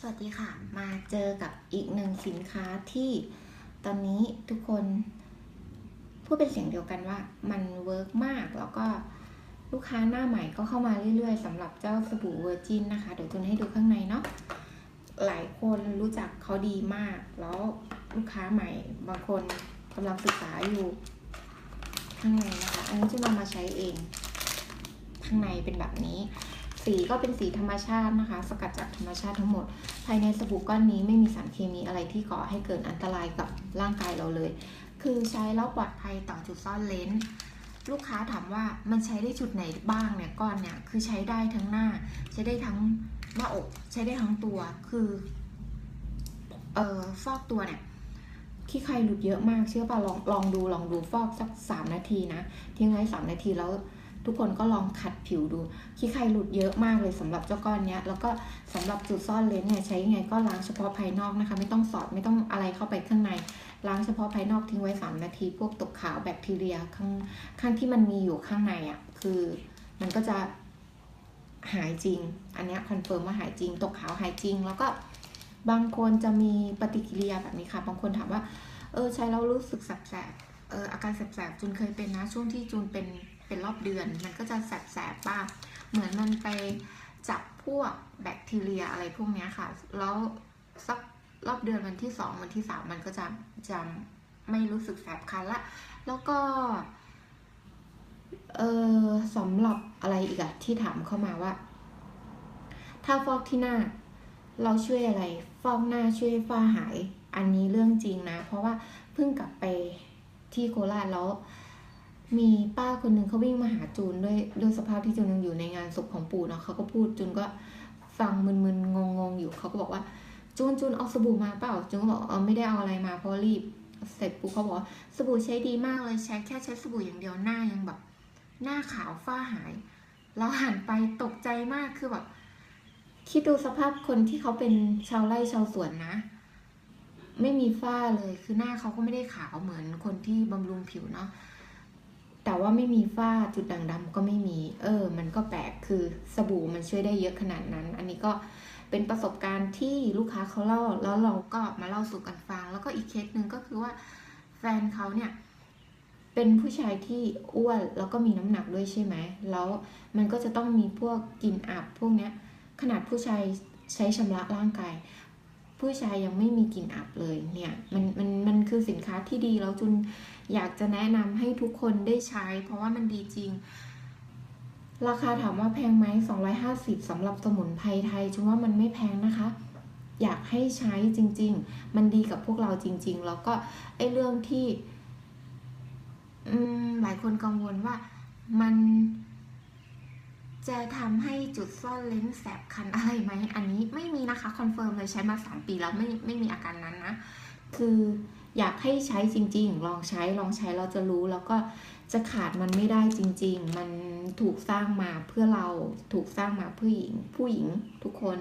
สวัสดีค่ะ มาเจอกับอีกหนึ่งสินค้าที่ตอนนี้ทุกคนพูดเป็นเสียงเดียวกันว่ามันเวิร์กมาก แล้วก็ลูกค้าหน้าใหม่ก็เข้ามาเรื่อยๆสำหรับเจ้าสบู่เวอร์จินนะคะ เดี๋ยวจุนให้ดูข้างในเนาะหลายคนรู้จักเขาดีมาก แล้วลูกค้าใหม่บางคนกำลังศึกษาอยู่ข้างในนะคะ อันนี้จุนเอามาใช้เอง ข้างในเป็นแบบนี้ สีก็เป็นสีธรรมชาตินะคะ สกัดจากธรรมชาติทั้งหมด ภายในสบู่ก้อนนี้ไม่มีสารเคมีอะไรที่ก่อให้เกิดอันตรายกับร่างกายเราเลย คือใช้แล้วปลอดภัยต่อจุดซ่อนเลนส์ลูกค้าถามว่ามันใช้ได้จุดไหนบ้างเนี่ยก้อนเนี่ยคือใช้ได้ทั้งหน้า ใช้ได้ทั้งหน้าอกใช้ได้ทั้งตัวคือเอ่อฟอกตัวเนี่ยขี้ใครหลุดเยอะมากเชื่อป่ะลองลองดูลองดูฟอกสักสามนาทีนะทิ้งไว้สามนาทีแล้ว ทุกคนก็ลองขัดผิวดู ขี้ใครหลุดเยอะมากเลยสำหรับเจ้าก้อนเนี้ย แล้วก็สำหรับจุดซ่อนเลนส์เนี่ยใช้ยังไงก็ล้างเฉพาะภายนอกนะคะ ไม่ต้องสอดไม่ต้องอะไรเข้าไปข้างใน ล้างเฉพาะภายนอกทิ้งไว้ 3 นาที พวกตกขาวแบคทีเรียข้างข้างที่มันมีอยู่ข้างในอะ่ะคือมันก็จะหายจริง อันนี้คอนเฟิร์มว่าหายจริง ตกขาวหายจริง แล้วก็บางคนจะมีปฏิกิริยาแบบนี้ค่ะ บางคนถามว่า เออใช้แล้วรู้สึกแสบๆเอออาการแสบๆจูนเคยเป็นนะช่วงที่จูนเป็น เป็นรอบเดือน มันก็จะแสบๆบ้างเหมือนมันไปจับพวกแบคทีเรียอะไรพวกนี้ค่ะ แล้วสักรอบเดือนวันที่สองวันที่สามมันก็จะจะไม่รู้สึกแสบคันละ แล้วก็เออสำหรับอะไรอีกอะที่ถามเข้ามาว่า ถ้าฟอกที่หน้า เราช่วยอะไร ฟอกหน้าช่วยฝ้าหาย อันนี้เรื่องจริงนะ เพราะว่าเพิ่งกลับไปที่โคราชแล้ว มีป้าคนหนึ่งเขาวิ่งมาหาจูนด้วยด้วยสภาพที่จูนยังอยู่ในงานศพของปู่เนาะเขาก็พูดจูนก็ฟังมึนๆงงๆอยู่เขาก็บอกว่าจูนจูนเอาสบู่มาเปล่าจูนก็บอกเออไม่ได้เอาอะไรมาเพราะรีบ เสร็จปุ๊บเขาบอกสบู่ใช้ดีมากเลยใช้แค่ใช้สบู่อย่างเดียวหน้ายังแบบ หน้าขาวฝ้าหาย เราหันไปตกใจมากคือแบบคิดดูสภาพคนที่เขาเป็นชาวไร่ชาวสวนนะ ไม่มีฝ้าเลยคือหน้าเขาก็ไม่ได้ขาวเหมือนคนที่บำรุงผิวเนาะ แต่ว่าไม่มีฝ้าจุดด่างดำก็ไม่มี เออ มันก็แปลกคือสบู่มันช่วยได้เยอะขนาดนั้น อันนี้ก็เป็นประสบการณ์ที่ลูกค้าเขาเล่าแล้วเราก็มาเล่าสู่กันฟัง แล้วก็อีกเคสหนึ่งก็คือว่าแฟนเขาเนี่ยเป็นผู้ชายที่อ้วนแล้วก็มีน้ำหนักด้วยใช่ไหม แล้วมันก็จะต้องมีพวกกลิ่นอับพวกเนี้ยขนาดผู้ชายใช้ชำระร่างกาย ผู้ชายยังไม่มีกลิ่นอับเลยเนี่ยมันมันมันคือสินค้าที่ดีแล้วจุนอยากจะแนะนำให้ทุกคนได้ใช้ เพราะว่ามันดีจริง ราคาถามว่าแพงไหม250สำหรับสมุนไพรไทยจุนว่ามันไม่แพงนะคะ อยากให้ใช้จริง ๆ มันดีกับพวกเราจริง ๆ แล้วก็ไอ้เรื่องที่อืมหลายคนกังวลว่ามัน จะทำให้จุดซ่อนเลนส์แสบคันอะไรไหม อันนี้ไม่มีนะคะคอนเฟิร์มเลยใช้มา 3 ปีแล้วไม่ไม่มีอาการนั้นนะ คืออยากให้ใช้จริง ๆ ลองใช้ลองใช้เราจะรู้แล้วก็จะขาดมันไม่ได้จริง ๆ มันถูกสร้างมาเพื่อเราถูกสร้างมาเพื่อหญิง ผู้หญิงทุกคน